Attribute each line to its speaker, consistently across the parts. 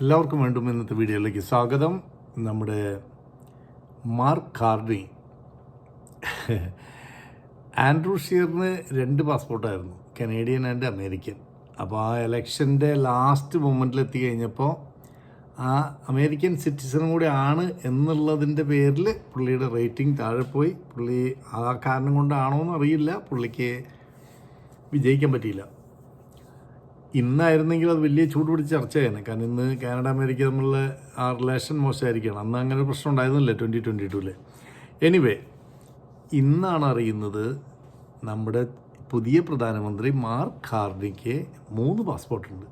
Speaker 1: എല്ലാവർക്കും വേണ്ടും ഇന്നത്തെ വീഡിയോയിലേക്ക് സ്വാഗതം. നമ്മുടെ മാർക്ക് കാർഡി. ആൻഡ്രൂ ഷീറിന് രണ്ട് പാസ്പോർട്ടായിരുന്നു കനേഡിയൻ ആൻഡ് അമേരിക്കൻ. അപ്പോൾ ആ ഇലക്ഷന്റെ ലാസ്റ്റ് മൊമെന്റിൽ എത്തി കഴിഞ്ഞപ്പോൾ ആ അമേരിക്കൻ സിറ്റിസണും കൂടി ആണ് എന്നുള്ളതിന്റെ പേരിൽ പുള്ളിയുടെ റേറ്റിംഗ് താഴെ പോയി. പുള്ളി ആ കാരണം കൊണ്ടാണോ എന്ന് അറിയില്ല. പുള്ളിക്ക് വിജയിക്കാൻ പറ്റിയില്ല. ഇന്നായിരുന്നെങ്കിൽ അത് വലിയ ചൂട് പിടിച്ച ചർച്ചയാണ് കാരണം ഇന്ന് കാനഡ അമേരിക്ക തമ്മിലുള്ള ആ റിലേഷൻ മോശമായിരിക്കണം. അന്ന് അങ്ങനെ ഒരു പ്രശ്നം ഉണ്ടായിരുന്നില്ല ട്വന്റി ട്വന്റി ടുവിൽ എനിവേ ഇന്നാണ് അറിയുന്നത് നമ്മുടെ പുതിയ പ്രധാനമന്ത്രി മാർക്ക് ഹാർഡിക്ക് മൂന്ന് പാസ്പോർട്ടുണ്ട്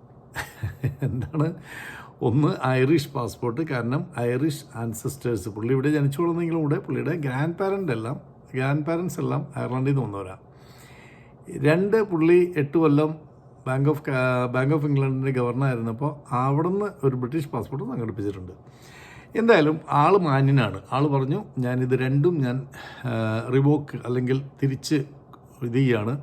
Speaker 1: എന്താണ്? ഒന്ന് ഐറിഷ് പാസ്പോർട്ട് കാരണം ഐറിഷ് ആൻസസ്റ്റേഴ്സ് പുള്ളി ഇവിടെ ജനിച്ചു വളർന്നെങ്കിലും കൂടെ പുള്ളിയുടെ ഗ്രാൻഡ് പാരന്റ് എല്ലാം ഗ്രാൻഡ് പാരൻസ് എല്ലാം അയർലൻഡിൽ നിന്ന് വന്നവരാണ് രണ്ട് പുള്ളി എട്ട് കൊല്ലം ബാങ്ക് ഓഫ് ബാങ്ക് ഓഫ് ഇംഗ്ലണ്ടിന്റെ ഗവർണറായിരുന്നപ്പോൾ അവിടുന്ന് ഒരു ബ്രിട്ടീഷ് പാസ്പോർട്ട് സംഘടിപ്പിച്ചിട്ടുണ്ട്. എന്തായാലും ആൾ മാന്യനാണ്. ആൾ പറഞ്ഞു ഞാനിത് രണ്ടും ഞാൻ റിവോക്ക് അല്ലെങ്കിൽ തിരിച്ച് ഇത് ചെയ്യാണ്.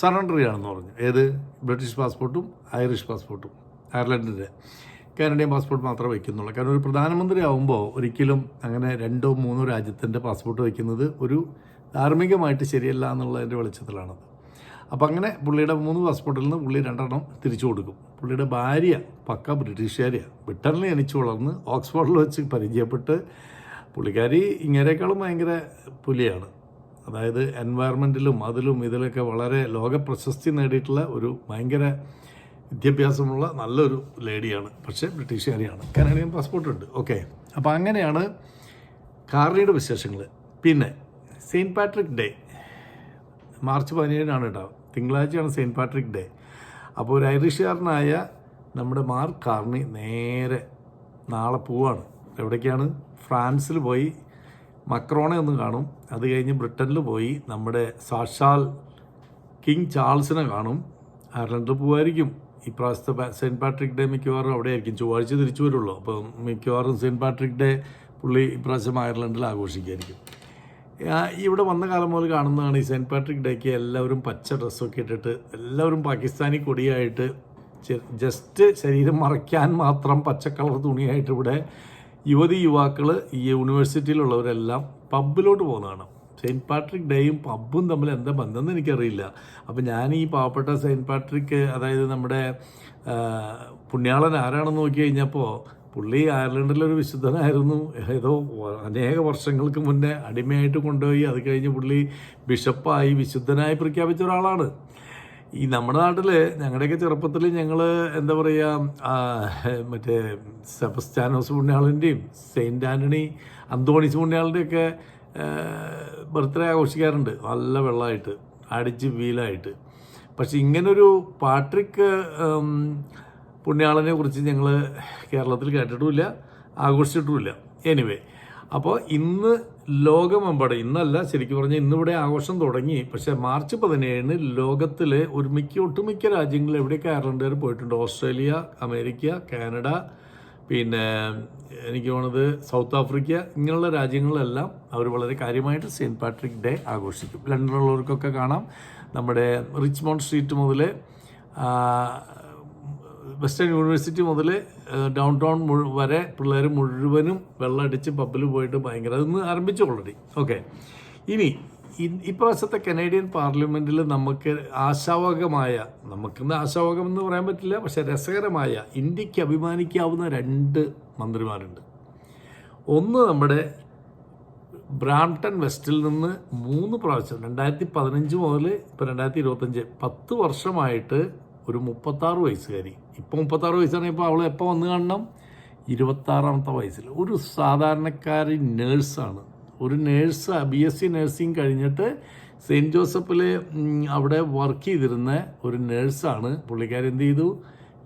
Speaker 1: സറണ്ടർ പറഞ്ഞു. ഏത്? ബ്രിട്ടീഷ് പാസ്പോർട്ടും ഐറിഷ് പാസ്പോർട്ടും അയർലൻഡിന്റെ കാനഡിയൻ പാസ്പോർട്ട് മാത്രമേ വയ്ക്കുന്നുള്ളൂ. കാരണം ഒരു പ്രധാനമന്ത്രി ആവുമ്പോൾ ഒരിക്കലും അങ്ങനെ രണ്ടോ മൂന്നോ രാജ്യത്തിന്റെ പാസ്പോർട്ട് വയ്ക്കുന്നത് ഒരു ധാർമ്മികമായിട്ട് ശരിയല്ല എന്നുള്ളതിന്റെ വെളിച്ചത്തിലാണത്. അപ്പം അങ്ങനെ പുള്ളിയുടെ മൂന്ന് പാസ്പോർട്ടിൽ നിന്ന് പുള്ളി രണ്ടെണ്ണം തിരിച്ചു കൊടുക്കും. പുള്ളിയുടെ ഭാര്യ പക്ക ബ്രിട്ടീഷുകാരിയാണ് ബ്രിട്ടനിൽ ജനിച്ചു വളർന്ന് ഓക്സ്ഫോർഡിൽ വെച്ച് പരിചയപ്പെട്ട് പുള്ളിക്കാരി ഇങ്ങനേക്കാളും ഭയങ്കര പുലിയാണ്. അതായത് എൻവയറമെന്റിലും അതിലും ഇതിലൊക്കെ വളരെ ലോക പ്രശസ്തി നേടിയിട്ടുള്ള ഒരു ഭയങ്കര വിദ്യാഭ്യാസമുള്ള നല്ലൊരു ലേഡിയാണ്. പക്ഷേ ബ്രിട്ടീഷുകാരിയാണ്. കാനഡിയൻ പാസ്പോർട്ട് ഉണ്ട്. ഓക്കെ. അപ്പോൾ അങ്ങനെയാണ് കാർണിയുടെ വിശേഷങ്ങൾ പിന്നെ സെയിന്റ് പാട്രിക് ഡേ. മാർച്ച് പതിനേഴിനാണ് കേട്ടോ. തിങ്കളാഴ്ചയാണ് സെയിന്റ് പാട്രിക് ഡേ. അപ്പോൾ ഒരു ഐറിഷുകാരനായ നമ്മുടെ മാർ കാർണി നേരെ നാളെ പോവാണ്. എവിടേക്കാണ്? ഫ്രാൻസിൽ പോയി മക്രോണെ ഒന്ന് കാണും. അത് കഴിഞ്ഞ് ബ്രിട്ടനിൽ പോയി നമ്മുടെ സാക്ഷാൽ കിങ് ചാൾസിനെ കാണും. അയർലൻഡിൽ പോവായിരിക്കും. ഇപ്രാവശ്യത്തെ സെയിന്റ് പാട്രിക് ഡേ മിക്കവാറും അവിടെ ആയിരിക്കും ചൊവ്വാഴ്ച തിരിച്ചു വരുള്ളൂ. അപ്പം മിക്കവാറും സെയിന്റ് പാട്രിക് ഡേ പുള്ളി ഇപ്രാവശ്യം അയർലൻഡിൽ ആഘോഷിക്കുമായിരിക്കും. ആ, ഇവിടെ വന്ന കാലം മുതൽ കാണുന്നതാണ് ഈ സെന്റ് പാട്രിക് ഡേക്ക് എല്ലാവരും പച്ച ഡ്രസ്സൊക്കെ ഇട്ടിട്ട് എല്ലാവരും പാകിസ്ഥാനി കൊടിയായിട്ട് ജസ്റ്റ് ശരീരം മറയ്ക്കാൻ മാത്രം പച്ച കളർ തുണിയായിട്ട് ഇവിടെ യുവതി യുവാക്കൾ ഈ യൂണിവേഴ്സിറ്റിയിലുള്ളവരെല്ലാം പബ്ബിലോട്ട് പോകുന്നതാണ്. സെയിന്റ് പാട്രിക് ഡേയും പബ്ബും തമ്മിൽ എന്താ ബന്ധം എന്ന് എനിക്കറിയില്ല. അപ്പോൾ ഞാൻ ഈ പാവപ്പെട്ട സെയിന്റ് പാട്രിക് അതായത് നമ്മുടെ പുണ്യാളൻ ആരാണെന്ന് നോക്കി കഴിഞ്ഞപ്പോൾ പുള്ളി അയർലൻഡിലൊരു വിശുദ്ധനായിരുന്നു. ഏതോ അനേക വർഷങ്ങൾക്ക് മുന്നേ അടിമയായിട്ട് കൊണ്ടുപോയി. അത് കഴിഞ്ഞ് പുള്ളി ബിഷപ്പായി വിശുദ്ധനായി പ്രഖ്യാപിച്ച ഒരാളാണ്. ഈ നമ്മുടെ നാട്ടിൽ ഞങ്ങളുടെയൊക്കെ ചെറുപ്പത്തിൽ ഞങ്ങൾ എന്താ പറയുക മറ്റേ സെബസ്റ്റാനോസ് പുണ്യാളിന്റെയും സെയിന്റ് ആന്റണി അന്തോണീസ് പുണ്യാളിന്റെയൊക്കെ ബർത്ത്ഡേ ആഘോഷിക്കാറുണ്ട്. നല്ല വെള്ളമായിട്ട് അടിച്ച് വീലായിട്ട്. പക്ഷെ ഇങ്ങനൊരു പാട്രിക് ഉം, പുണ്യാളനെ കുറിച്ച് ഞങ്ങൾ കേരളത്തിൽ കേട്ടിട്ടുമില്ല ആഘോഷിച്ചിട്ടുമില്ല. എനിവേ അപ്പോൾ ഇന്ന് ലോകമെമ്പാടെ ഇന്നല്ല ശരിക്കും പറഞ്ഞാൽ ഇന്നിവിടെ ആഘോഷം തുടങ്ങി. പക്ഷേ മാർച്ച് പതിനേഴിന് ലോകത്തിലെ ഒരു മിക്ക ഒട്ടുമിക്ക രാജ്യങ്ങളിൽ എവിടെയൊക്കെ അയർലൻഡുകാർ പോയിട്ടുണ്ട്. ഓസ്ട്രേലിയ അമേരിക്ക കാനഡ പിന്നെ എനിക്ക് തോന്നുന്നത് സൗത്ത് ആഫ്രിക്ക ഇങ്ങനെയുള്ള രാജ്യങ്ങളിലെല്ലാം അവർ വളരെ കാര്യമായിട്ട് സെയിന്റ് പാട്രിക് ഡേ ആഘോഷിക്കും. ലണ്ടനിലുള്ളവർക്കൊക്കെ കാണാം. നമ്മുടെ റിച്ച്മോണ്ട് സ്ട്രീറ്റ് മുതൽ വെസ്റ്റേൺ യൂണിവേഴ്സിറ്റി മുതൽ ഡൗൺ ടൗൺ വരെ പിള്ളേർ മുഴുവനും വെള്ളമടിച്ച് പബ്ബിൽ പോയിട്ട് ഭയങ്കര അതൊന്ന് ആരംഭിച്ചു ഓൾറെഡി ഓക്കെ ഇനി ഇപ്രാവശ്യത്തെ കനേഡിയൻ പാർലമെന്റിൽ നമുക്ക് ആശാവകമായ നമുക്കിന്ന് ആശാവകം എന്ന് പറയാൻ പറ്റില്ല പക്ഷേ രസകരമായ ഇന്ത്യയ്ക്ക് അഭിമാനിക്കാവുന്ന രണ്ട് മന്ത്രിമാരുണ്ട്. ഒന്ന് നമ്മുടെ ബ്രാംപ്ടൺ വെസ്റ്റിൽ നിന്ന് മൂന്ന് പ്രാവശ്യം രണ്ടായിരത്തി പതിനഞ്ച് മുതൽ ഇപ്പോൾ രണ്ടായിരത്തി ഇരുപത്തഞ്ച് പത്ത് വർഷമായിട്ട് ഒരു മുപ്പത്താറ് വയസ്സുകാരി ഇപ്പോൾ മുപ്പത്താറ് വയസ്സാണെങ്കിൽ ഇപ്പോൾ അവൾ എപ്പോൾ വന്ന് കാണണം? ഇരുപത്താറാമത്തെ വയസ്സിൽ. ഒരു സാധാരണക്കാരി നേഴ്സാണ്. ഒരു nurse B S C nursing കഴിഞ്ഞിട്ട് സെയിന്റ് ജോസഫിൽ അവിടെ വർക്ക് ചെയ്തിരുന്ന ഒരു നേഴ്സാണ്. പുള്ളിക്കാരി എന്ത് ചെയ്തു?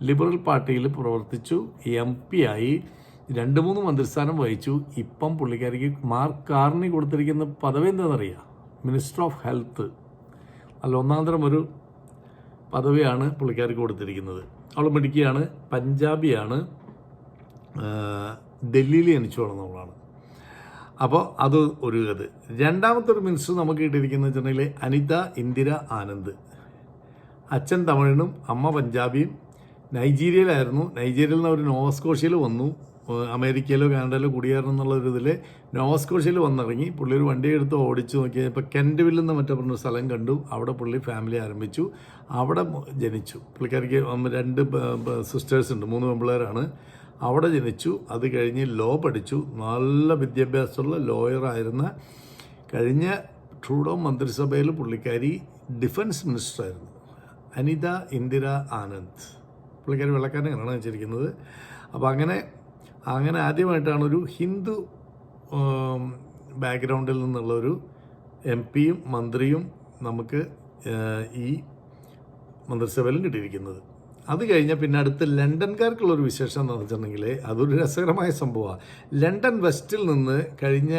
Speaker 1: ലിബറൽ പാർട്ടിയിൽ പ്രവർത്തിച്ചു. എം പി ആയി. രണ്ട് മൂന്ന് മന്ത്രിസ്ഥാനം വഹിച്ചു. ഇപ്പം പുള്ളിക്കാരിക്ക് മാർക്ക് കാർണി കൊടുത്തിരിക്കുന്ന പദവി എന്താണെന്നറിയാം? മിനിസ്റ്റർ ഓഫ് ഹെൽത്ത് അല്ല ഒന്നാന്തരം തരം ഒരു പദവിയാണ് പുള്ളിക്കാർക്ക് കൊടുത്തിരിക്കുന്നത്. അവൾ മിടുക്കിയാണ് പഞ്ചാബിയാണ് ഡൽഹിയിൽ ജനിച്ചു വളർന്നവളാണ് അപ്പോൾ അത് ഒരു ഇത് രണ്ടാമത്തെ ഒരു മിനിസ്റ്റർ നമുക്ക് കിട്ടിയിരിക്കുന്നത് വെച്ചിട്ടുണ്ടെങ്കിൽ അനിത ഇന്ദിര ആനന്ദ്. അച്ഛൻ തമിഴിനും അമ്മ പഞ്ചാബിയും. നൈജീരിയയിലായിരുന്നു. നൈജീരിയയിൽ നിന്ന് അവർ നോവസ്കോഷ്യയിൽ വന്നു. അമേരിക്കയിലോ കാനഡയിലോ കുടിയേറണം എന്നുള്ള ഒരു ഇതിൽ നോവസ്കോഷ്യയിൽ വന്നിറങ്ങി. പുള്ളി ഒരു വണ്ടി എടുത്ത് ഓടിച്ചു നോക്കി. ഇപ്പോൾ കെൻഡ്വില്ലെന്ന് മറ്റേ പറഞ്ഞ സ്ഥലം കണ്ടു. അവിടെ പുള്ളി ഫാമിലി ആരംഭിച്ചു. അവിടെ ജനിച്ചു. പുള്ളിക്കാരിക്ക് രണ്ട് സിസ്റ്റേഴ്സ് ഉണ്ട്. മൂന്ന് പെമ്പിള്ളേരാണ്. അവിടെ ജനിച്ചു. അത് കഴിഞ്ഞ് ലോ പഠിച്ചു. നല്ല വിദ്യാഭ്യാസമുള്ള ലോയറായിരുന്ന കഴിഞ്ഞ ട്രൂഡോ മന്ത്രിസഭയിൽ പുള്ളിക്കാരി ഡിഫൻസ് മിനിസ്റ്ററായിരുന്നു. അനിത ഇന്ദിര ആനന്ദ്. പുള്ളിക്കാരി വെള്ളക്കാരനാണ് വെച്ചിരിക്കുന്നത് അപ്പോൾ അങ്ങനെ അങ്ങനെ ആദ്യമായിട്ടാണ് ഒരു ഹിന്ദു ബാക്ക്ഗ്രൗണ്ടിൽ നിന്നുള്ള ഒരു എം പിയും മന്ത്രിയും നമുക്ക് ഈ മന്ത്രിസഭയിലും കിട്ടിയിരിക്കുന്നത്. അത് കഴിഞ്ഞാൽ പിന്നെ അടുത്ത് ലണ്ടൻകാർക്കുള്ളൊരു വിശേഷം എന്ന് വെച്ചിട്ടുണ്ടെങ്കിൽ അതൊരു രസകരമായ സംഭവമാണ് ലണ്ടൻ വെസ്റ്റിൽ നിന്ന് കഴിഞ്ഞ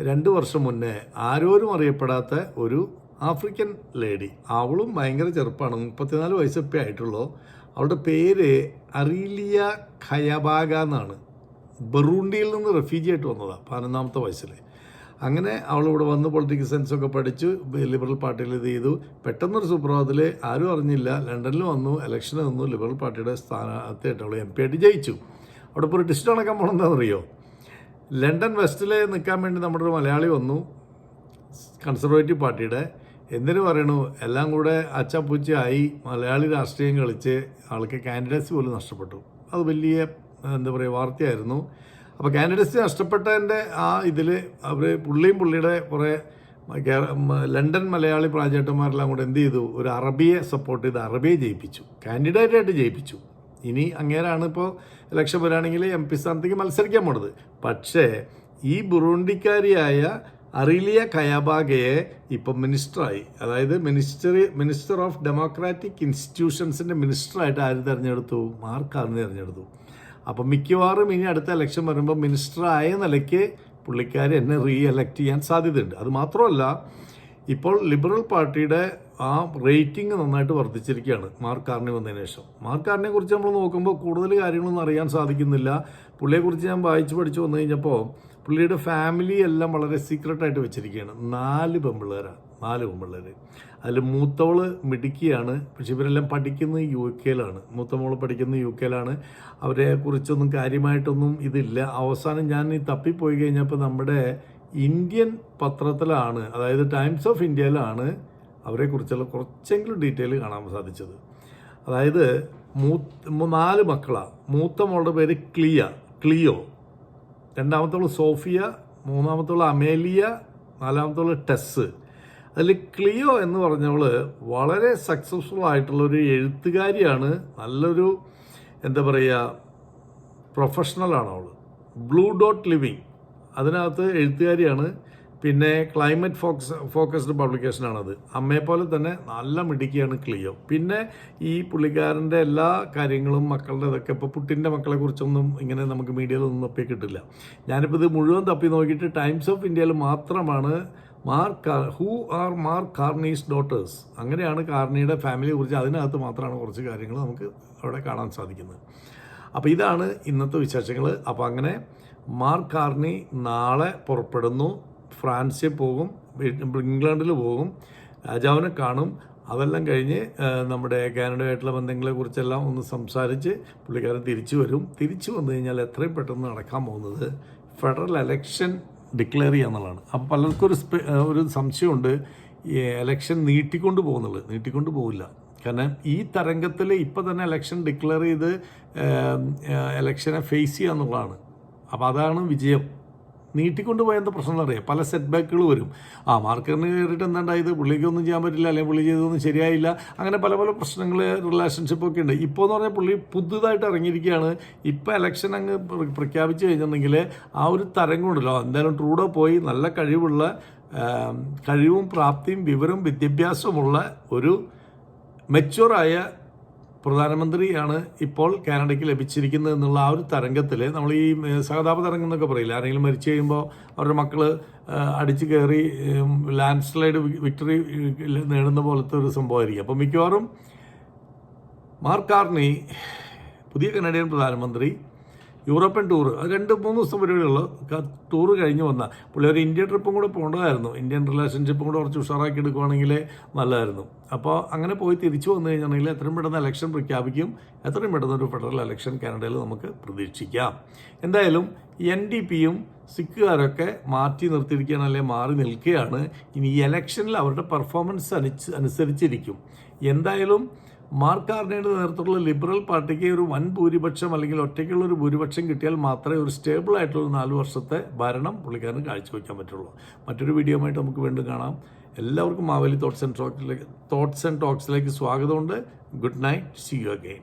Speaker 1: രണ്ട് വർഷം മുന്നേ ആരോരും അറിയപ്പെടാത്ത ഒരു ആഫ്രിക്കൻ ലേഡി. അവളും ഭയങ്കര ചെറുപ്പമാണ് മുപ്പത്തിനാല് വയസ്സൊക്കെ ആയിട്ടുള്ളൂ. അവളുടെ പേര് അറീലിയ ഖയബാഗ എന്നാണ്. ബറൂണ്ടിയിൽ നിന്ന് റെഫ്യൂജി ആയിട്ട് വന്നതാണ് പതിനൊന്നാമത്തെ വയസ്സിൽ അങ്ങനെ അവൾ ഇവിടെ വന്ന് പൊളിറ്റിക്കൽ സയൻസ് ഒക്കെ പഠിച്ചു ലിബറൽ പാർട്ടിയിൽ ഇത് ചെയ്തു. പെട്ടെന്നൊരു സുപ്രഭാതത്തിൽ ആരും അറിഞ്ഞില്ല. ലണ്ടനിൽ വന്നു ഇലക്ഷന് വന്നു ലിബറൽ പാർട്ടിയുടെ സ്ഥാനാർത്ഥിയായിട്ട് അവൾ എം പി ആയിട്ട് ജയിച്ചു. അവിടെ ഇപ്പോൾ ഒരു ഡിസ്റ്റ് നടക്കാൻ ലണ്ടൻ വെസ്റ്റിൽ നിൽക്കാൻ വേണ്ടി നമ്മുടെ ഒരു മലയാളി വന്നു കൺസർവേറ്റീവ് പാർട്ടിയുടെ എന്തിനു പറയണു? എല്ലാം കൂടെ അച്ചപ്പൂച്ചയായി മലയാളി രാഷ്ട്രീയം കളിച്ച് ആൾക്ക് കാൻഡിഡേറ്റ്സ് പോലും നഷ്ടപ്പെട്ടു. അത് വലിയ എന്താ പറയുക വാർത്തയായിരുന്നു. അപ്പോൾ കാൻഡിഡേറ്റ്സ് നഷ്ടപ്പെട്ടതിന്റെ ആ ഇതിൽ അവർ പുള്ളിയും പുള്ളിയുടെ കുറേ ലണ്ടൻ മലയാളി പ്രാജേട്ടന്മാരെല്ലാം കൂടെ എന്ത് ചെയ്തു? ഒരു അറബിയെ സപ്പോർട്ട് ചെയ്ത് അറബിയെ ജയിപ്പിച്ചു. കാൻഡിഡേറ്റായിട്ട് ജയിപ്പിച്ചു. ഇനി അങ്ങേരാണ് ഇപ്പോൾ ഇലക്ഷൻ വരാണെങ്കിൽ എം പി സ്ഥാനത്തേക്ക് മത്സരിക്കാൻ പോണത്. പക്ഷേ ഈ ബുറുണ്ടിക്കാരിയായ അറീലിയ കയാബാഗയെ ഇപ്പം മിനിസ്റ്ററായി. അതായത് മിനിസ്റ്റർ മിനിസ്റ്റർ ഓഫ് ഡെമോക്രാറ്റിക് ഇൻസ്റ്റിറ്റ്യൂഷൻസിന്റെ മിനിസ്റ്ററായിട്ട് ആര് തിരഞ്ഞെടുത്തു? മാർക്കാറിന് തിരഞ്ഞെടുത്തു. അപ്പം മിക്കവാറും ഇനി അടുത്ത ഇലക്ഷൻ വരുമ്പോൾ മിനിസ്റ്റർ ആയ നിലയ്ക്ക് പുള്ളിക്കാരി എന്നെ റീ എലക്ട് ചെയ്യാൻ സാധ്യതയുണ്ട്. അത് മാത്രമല്ല ഇപ്പോൾ ലിബറൽ പാർട്ടിയുടെ ആ റേറ്റിംഗ് നന്നായിട്ട് വർദ്ധിച്ചിരിക്കുകയാണ് മാർക്ക് വന്നതിന് ശേഷം. മാർക്ക് കുറിച്ച് നമ്മൾ നോക്കുമ്പോൾ കൂടുതൽ കാര്യങ്ങളൊന്നും അറിയാൻ സാധിക്കുന്നില്ല. പുള്ളിയെക്കുറിച്ച് ഞാൻ വായിച്ച് പഠിച്ച് വന്നു കഴിഞ്ഞപ്പോൾ പുള്ളിയുടെ ഫാമിലി എല്ലാം വളരെ സീക്രട്ടായിട്ട് വെച്ചിരിക്കുകയാണ്. നാല് പെമ്പിള്ളേരാണ് നാല് പെമ്പിള്ളേർ അതിൽ മൂത്തവൾ മിടുക്കിയാണ് പക്ഷെ ഇവരെല്ലാം പഠിക്കുന്നത് യു കെയിലാണ്. ലാണ് മോൾ പഠിക്കുന്നത് യു കെയിലാണ്. അവരെ കുറിച്ചൊന്നും കാര്യമായിട്ടൊന്നും ഇതില്ല. അവസാനം ഞാൻ ഈ തപ്പിപ്പോയി കഴിഞ്ഞപ്പോൾ നമ്മുടെ ഇന്ത്യൻ പത്രത്തിലാണ് അതായത് ടൈംസ് ഓഫ് ഇന്ത്യയിലാണ് അവരെക്കുറിച്ചുള്ള കുറച്ചെങ്കിലും ഡീറ്റെയിൽ കാണാൻ സാധിച്ചത്. അതായത് മൂ- നാല് മക്കളാണ് മൂത്ത മോളുടെ പേര് ക്ലിയ ക്ലിയോ. രണ്ടാമത്തോൾ സോഫിയ മൂന്നാമത്തുള്ള അമേലിയ നാലാമത്തുള്ള ടെസ്. അതിൽ ക്ലിയോ എന്ന് പറഞ്ഞവൾ വളരെ സക്സസ്ഫുൾ ആയിട്ടുള്ള ഒരു എഴുത്തുകാരിയാണ്. നല്ലൊരു എന്താ പറയുക പ്രൊഫഷണലാണ് അവൾ ബ്ലൂ ഡോട്ട് ലിവിങ് അതിനകത്ത് എഴുത്തുകാരിയാണ്. പിന്നെ ക്ലൈമറ്റ് ഫോക്സ് ഫോക്കസ്ഡ് പബ്ലിക്കേഷനാണത്. അമ്മയെപ്പോലെ തന്നെ നല്ല മിടുക്കിയാണ് ക്ലിയോ. പിന്നെ ഈ പുള്ളിക്കാരന്റെ എല്ലാ കാര്യങ്ങളും മക്കളുടെ ഇതൊക്കെ ഇപ്പോൾ പുട്ടിന്റെ മക്കളെ കുറിച്ചൊന്നും ഇങ്ങനെ നമുക്ക് മീഡിയയിൽ മീഡിയയിലൊന്നും തപ്പി കിട്ടില്ല. ഞാനിപ്പോൾ ഇത് മുഴുവൻ തപ്പി നോക്കിയിട്ട് ടൈംസ് ഓഫ് ഇന്ത്യയിൽ മാത്രമാണ് Mark who are Mark Carney's daughters. അങ്ങനെയാണ് കാർണിയുടെ ഫാമിലിയെ കുറിച്ച് അതിനകത്ത് മാത്രമാണ് കുറച്ച് കാര്യങ്ങൾ നമുക്ക് അവിടെ കാണാൻ സാധിക്കുന്നത്. അപ്പോൾ ഇതാണ് ഇന്നത്തെ വിശേഷങ്ങൾ അപ്പോൾ അങ്ങനെ മാർക്ക് കാർണി നാളെ പുറപ്പെടുന്നു. ഫ്രാൻസിൽ പോകും ഇംഗ്ലണ്ടിൽ പോകും രാജാവിനെ കാണും. അതെല്ലാം കഴിഞ്ഞ് നമ്മുടെ കാനഡയായിട്ടുള്ള ബന്ധങ്ങളെ കുറിച്ചെല്ലാം ഒന്ന് സംസാരിച്ച് പുള്ളിക്കാരൻ തിരിച്ചു വരും. തിരിച്ചു വന്നു കഴിഞ്ഞാൽ എത്രയും പെട്ടെന്ന് നടക്കാൻ പോകുന്നത് ഫെഡറൽ എലക്ഷൻ ഡിക്ലെയർ ചെയ്യുക എന്നുള്ളതാണ് അപ്പോൾ പലർക്കും ഒരു സ്പെ- ഒരു സംശയമുണ്ട് ഈ എലക്ഷൻ നീട്ടിക്കൊണ്ട് പോകുന്നുള്ളത് നീട്ടിക്കൊണ്ട് പോകില്ല കാരണം ഈ തരംഗത്തിൽ ഇപ്പം തന്നെ എലക്ഷൻ ഡിക്ലെയർ ചെയ്ത് എലക്ഷനെ ഫേസ് ചെയ്യുക എന്നുള്ളതാണ് അപ്പോൾ അതാണ് വിജയം. നീട്ടിക്കൊണ്ട് പോയെന്താ പ്രശ്നം അറിയാം പല സെറ്റ് ബാക്കുകൾ വരും. ആ മാർക്കറിന് കയറിയിട്ട് എന്താണ്ടായത്? പുള്ളിക്കൊന്നും ചെയ്യാൻ പറ്റില്ല. അല്ലെങ്കിൽ പുള്ളി ചെയ്തൊന്നും ശരിയായില്ല. അങ്ങനെ പല പല പ്രശ്നങ്ങൾ റിലേഷൻഷിപ്പ് ഒക്കെ ഉണ്ട്. ഇപ്പോൾ എന്ന് പറഞ്ഞാൽ പുള്ളി പുതുതായിട്ട് ഇറങ്ങിയിരിക്കുകയാണ്. ഇപ്പോൾ ഇലക്ഷൻ അങ്ങ് പ്ര- പ്രഖ്യാപിച്ചു കഴിഞ്ഞിട്ടുണ്ടെങ്കിൽ ആ ഒരു തരംഗമുണ്ടല്ലോ എന്തായാലും ട്രൂഡോ പോയി നല്ല കഴിവുള്ള കഴിവും പ്രാപ്തിയും വിവരവും വിദ്യാഭ്യാസവുമുള്ള ഒരു മെച്ചുവറായ പ്രധാനമന്ത്രിയാണ് ഇപ്പോൾ കാനഡയ്ക്ക് ലഭിച്ചിരിക്കുന്നത് എന്നുള്ള ആ ഒരു തരംഗത്തിൽ നമ്മൾ ഈ സഹതാപ തരംഗം എന്നൊക്കെ പറയില്ല? ആരെങ്കിലും മരിച്ചു കഴിയുമ്പോൾ അവരുടെ മക്കൾ അടിച്ചു കയറി ലാൻഡ് സ്ലൈഡ് വിക്ടറി നേടുന്ന പോലത്തെ ഒരു സംഭവമായിരിക്കും. അപ്പോൾ മിക്കവാറും മാർക്കാർണി പുതിയ കനഡിയൻ പ്രധാനമന്ത്രി യൂറോപ്യൻ ടൂർ അത് രണ്ട് മൂന്ന് ദിവസം പരിപാടിയുള്ളൂ ടൂർ കഴിഞ്ഞ് വന്ന. പുള്ളി ഒരു ഇന്ത്യ ട്രിപ്പും കൂടെ പോകേണ്ടതായിരുന്നു. ഇന്ത്യൻ റിലേഷൻഷിപ്പും കൂടെ കുറച്ച് ഉഷാറാക്കി എടുക്കുവാണെങ്കിൽ നല്ലതായിരുന്നു. അപ്പോൾ അങ്ങനെ പോയി തിരിച്ചു വന്നു കഴിഞ്ഞിട്ടുണ്ടെങ്കിൽ എത്രയും പെട്ടെന്ന് ഇലക്ഷൻ പ്രഖ്യാപിക്കും. എത്രയും പെട്ടെന്ന് ഒരു ഫെഡറൽ ഇലക്ഷൻ കാനഡയിൽ നമുക്ക് പ്രതീക്ഷിക്കാം. എന്തായാലും എൻ ഡി പിയും സിഖുകാരൊക്കെ മാറ്റി നിർത്തിയിരിക്കുകയാണ് അല്ലെങ്കിൽ മാറി നിൽക്കുകയാണ്. ഇനി ഈ ഇലക്ഷനിൽ അവരുടെ പെർഫോമൻസ് അനുസ അനുസരിച്ചിരിക്കും. എന്തായാലും മാർക്ക് കാർണിയുടെ നേതൃത്വത്തിലുള്ള ലിബറൽ പാർട്ടിക്ക് ഒരു വൻ ഭൂരിപക്ഷം അല്ലെങ്കിൽ ഒറ്റയ്ക്കുള്ള ഒരു ഭൂരിപക്ഷം കിട്ടിയാൽ മാത്രമേ ഒരു സ്റ്റേബിൾ ആയിട്ടുള്ള നാല് വർഷത്തെ ഭരണം പുള്ളിക്കാരന് കാഴ്ചവെക്കാൻ പറ്റുള്ളൂ. മറ്റൊരു വീഡിയോയുമായിട്ട് നമുക്ക് വീണ്ടും കാണാം. എല്ലാവർക്കും മാവേലി തോട്ട്സ് ആൻഡ് ടോക്സിലേക്ക് തോട്ട്സ് ആൻഡ് ടോക്സിലേക്ക് സ്വാഗതമുണ്ട്. Good night. See you again